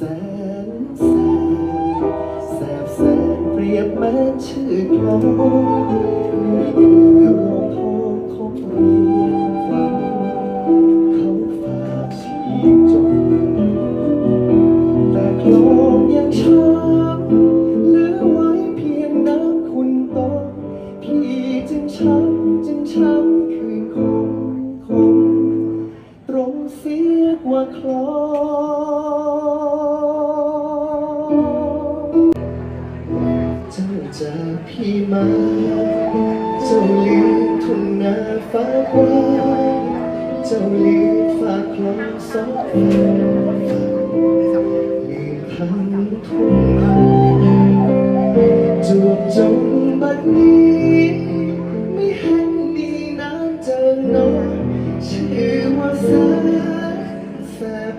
สนแสบแสบแสนเปรียบเหมือนชื่อกลองนี่คือโรงทองของเรียนฟังเขาฝากชีจงแต่คลองยังช้ำเหลือไว้เพียงน้ำคุณต้องพี่จึงช้ำจึงช้ำคืนคงคงตรงเสียกว่าคลอง เจ้าจากพี่มาเจ้าลืมทุ่งนาฟ้ากว้างเจ้าลืมยงฝากคลองสองฝั่งเลี้ยงทั้งทุ่งนาจวบจงบัดนี้ไม่เห็นดีน้ำเจอน้องชื่อว่าแสบแสบ